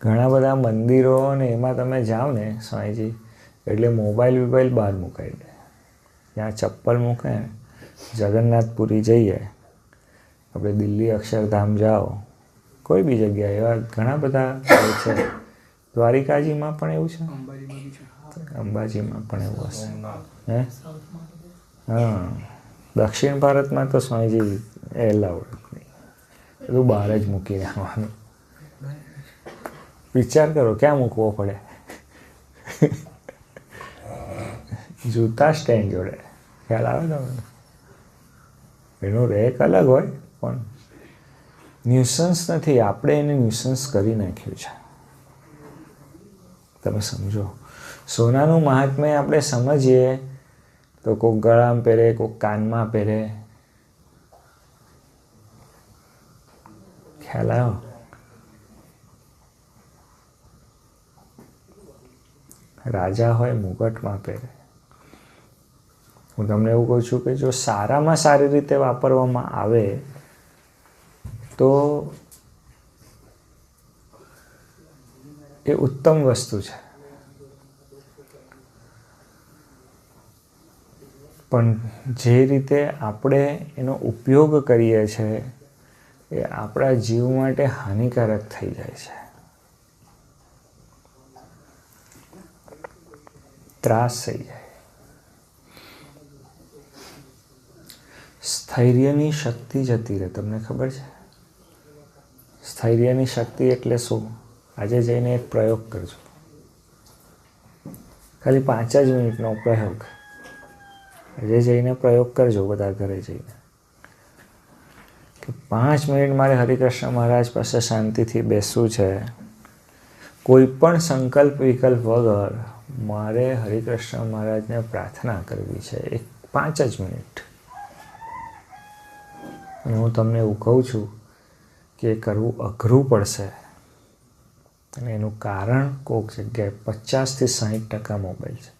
ઘણા બધા મંદિરો ને એમાં તમે જાઓ ને સ્વામીજી, એટલે મોબાઈલ વોબાઈલ બહાર મુકાઈ દે. ત્યાં ચપ્પલ મૂકે, જગન્નાથપુરી જઈએ, આપણે દિલ્હી અક્ષરધામ જાઓ, કોઈ બી જગ્યાએ. એવા ઘણા બધા છે. દ્વારિકાજીમાં પણ એવું છે? અંબાજીમાં પણ એવું હશે. હે? હા. દક્ષિણ ભારતમાં તો સ્વામીજી એલાઉડ નહીં. બધું બહાર જ મૂકી રહેવાનું વિચાર કરો, ક્યાં મૂકવો પડે? જૂતા સ્ટેન્ડ જોડે. ખ્યાલ આવે તમને? એનો રેક અલગ હોય, પણ ન્યુસન્સ નથી. આપણે એને ન્યુસન્સ કરી નાખ્યું છે. તમે સમજો. સોનાનું મહાત્મ્ય આપણે સમજીએ, તો કોઈક ગળામાં પહેરે કોઈક કાનમાં પહેરે. ખ્યાલ આવ્યો? રાજા હોય મુગટમાં પહેરે હું તમને એવું કહું છું કે જો સારામાં સારી રીતે વાપરવામાં આવે, તો એ ઉત્તમ વસ્તુ છે. પણ જે રીતે આપણે એનો ઉપયોગ કરીએ છીએ એ આપણા જીવ માટે હાનિકારક થઈ જાય છે. ત્રાસ થઈ જાય. સ્થૈર્યની શક્તિ જતી રહે. તમને ખબર છે? સ્થૈર્યની શક્તિ એટલે શું? આજે જઈને એક પ્રયોગ કરજો. ખાલી પાંચ જ મિનિટનો પ્રયોગ. આજે જઈને પ્રયોગ કરજો બધા ઘરે જઈને. કે પાંચ મિનિટ મારે હરિકૃષ્ણ મહારાજ પાસે શાંતિથી બેસવું છે. કોઈ પણ સંકલ્પ વિકલ્પ વગર મારે હરિકૃષ્ણ મહારાજને પ્રાર્થના કરવી છે. એક પાંચ જ મિનિટ. અને હું તમને એવું કહું છું કે કરવું અઘરું પડશે. અને એનું કારણ કોઈક જગ્યાએ પચાસથી સાહીઠ ટકા મોબાઈલ છે.